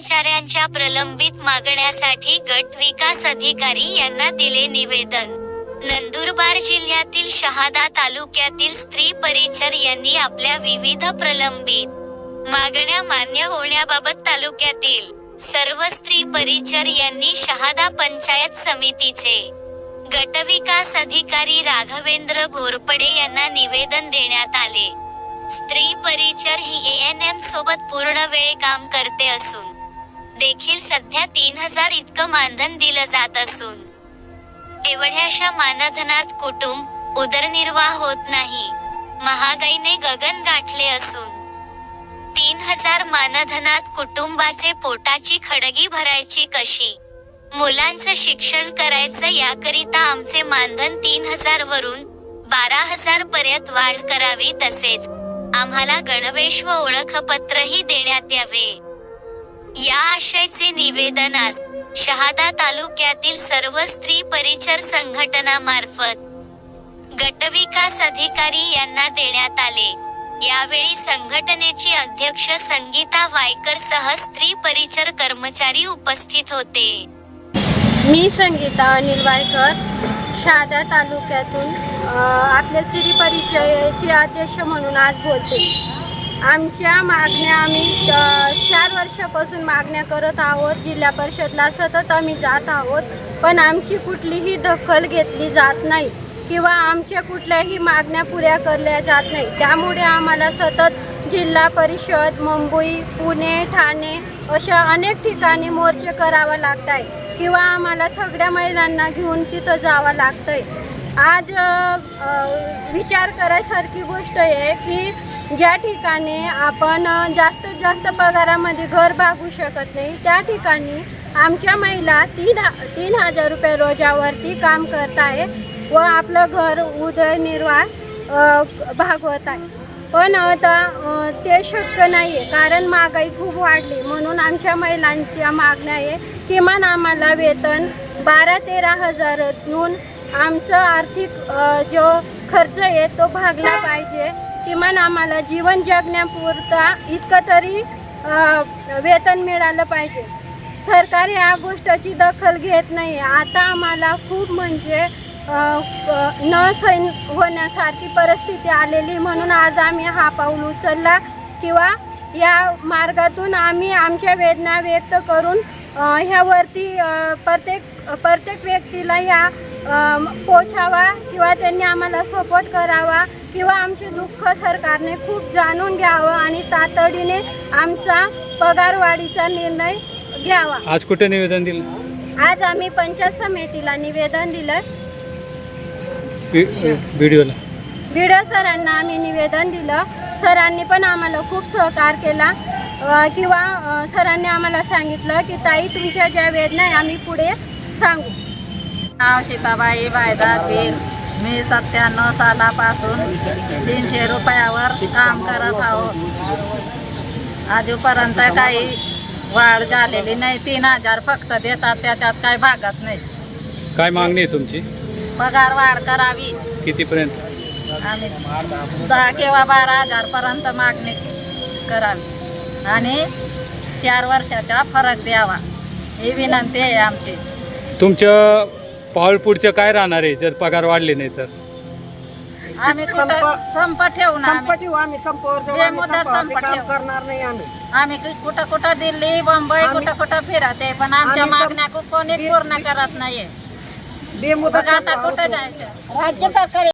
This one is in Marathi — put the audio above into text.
कर्मचाऱ्यांच्या प्रलंबित मागण्यासाठी गट विकास अधिकारी यांना दिले निवेदन. नंदुरबार जिल्ह्यातील शहादा तालुक्यातील स्त्री परिचर यांनी आपल्या विविध प्रलंबित मागण्या मान्य होण्याबाबत तालुक्यातील सर्व स्त्री परिचर यांनी शहादा पंचायत समितीचे गटविकास अधिकारी राघवेंद्र घोरपडे यांना निवेदन देण्यात आले. स्त्री परिचर ही एन एम सोबत पूर्ण वेळ काम करते असून देखील सध्या तीन हजार इतकं मानधन दिलं जात असून. एवढ्याशा मानधनात कुटुंब उदरनिर्वाह होत नाही. महागाईने गगन गाठले असून. तीन हजार मानधनात कुटुंबाचे पोटाची खडगी भरायची कशी? मुलांचं शिक्षण करायचं याकरिता आमचे मानधन तीन हजार वरून बारा हजार पर्यंत वाढ करावी तसेच आम्हाला गणवेश व ओळखपत्रही देण्यात यावे. या आशयचे निवेदन आज शहादा तालुक्यातील सर्व स्त्री परिचर संघटनामार्फत गटविकास अधिकारी यांना देण्यात आले. यावेळी संघटनेची अध्यक्ष संगीता वायकर सह स्त्री परिचर कर्मचारी उपस्थित होते. मी संगीता अनिल वायकर शहादा तालुक्यातून आपल्या श्री परिचयाचे अध्यक्ष म्हणून आज बोलते. आमच्या मागण्या आम्ही वर्षापासून मागण्या करत आहोत. जिल्हा परिषदला सतत आम्ही जात आहोत. पण आमची कुठलीही दखल घेतली जात नाही किंवा आमच्या कुठल्याही मागण्या पुऱ्या करल्या जात नाही. त्यामुळे आम्हाला सतत जिल्हा परिषद मुंबई पुणे ठाणे अशा अनेक ठिकाणी मोर्चे करावा लागत आहे किंवा आम्हाला सगळ्या महिलांना घेऊन तिथं जावं लागतं आहे आज विचार करायसारखी गोष्ट आहे की ज्या ठिकाणी आपण जास्तीत जास्त पगारामध्ये घर भागू शकत नाही त्या ठिकाणी आमच्या महिला तीन तीन हजार रुपये रोजावरती काम करत आहे व आपलं घर उदरनिर्वाह भागवत आहे. पण आता ते शक्य नाही आहे कारण महागाई खूप वाढली. म्हणून आमच्या महिलांच्या मागण्या आहे किमान आम्हाला वेतन बारा तेरा हजारातून आमचं आर्थिक जो खर्च आहे तो भागला पाहिजे. किमान आम्हाला जीवन जगण्यापुरता इतकं तरी वेतन मिळालं पाहिजे. सरकार या गोष्टीची दखल घेत नाही. आता आम्हाला खूप म्हणजे न सैन होण्यासारखी परिस्थिती आलेली. म्हणून आज आम्ही हा पाऊल उचलला किंवा या मार्गातून आम्ही आमच्या वेदना व्यक्त करून ह्यावरती प्रत्येक प्रत्येक व्यक्तीला ह्या पोचावा किंवा त्यांनी आम्हाला सपोर्ट करावा किंवा आमचे दुःख सरकारने खूप जाणून घ्यावं आणि तातडीने आमचा पगारवाढीचा निर्णय घ्यावा. आज कुठे निवेदन दिलं? आज आम्ही पंचायत समितीला निवेदन दिलं. व्हिडिओला. व्हिडिओ सरांना आम्ही निवेदन दिलं. सरांनी पण आम्हाला खूप सहकार केला. किंवा सरांनी आम्हाला सांगितलं की ताई तुमच्या ज्या वेदना आहे आम्ही पुढे सांगू. नाव सीताबाई बायदार बीर मी सत्त्याण्णव सालापासून तीनशे रुपयावर काम करत आहोत. आजूपर्यंत काही वाढ झालेली नाही. तीन हजार फक्त देतात त्याच्यात काही भागत नाही. काय मागणी आहे तुमची? पगार वाढ करावी. कितीपर्यंत? आणि दहा किंवा बारा हजारपर्यंत मागणी करावी. आणि चार वर्षाचा फरक द्यावा. ही विनंती आहे आमची. तुमच्या पाऊल पुढचं काय राहणार आहे? जर पगार वाढले नाही तर? आम्ही कुठं संप ठेवू ना आम्ही. आम्ही. संपवर जाऊ, आम्ही बेमुदत संपावरती संपट काम ठेवू. करणार नाही आम्ही. आम्ही कु- कुठं कुठं दिल्ली बंबई आम्ही- कुठं कुठं फिरते पण आमच्या आम्ही मागण्या को- कोणीच पूर्ण करत नाहीये. बेमुदत आता संपावर कुठं जाऊ. जायचं? राज्य सरकार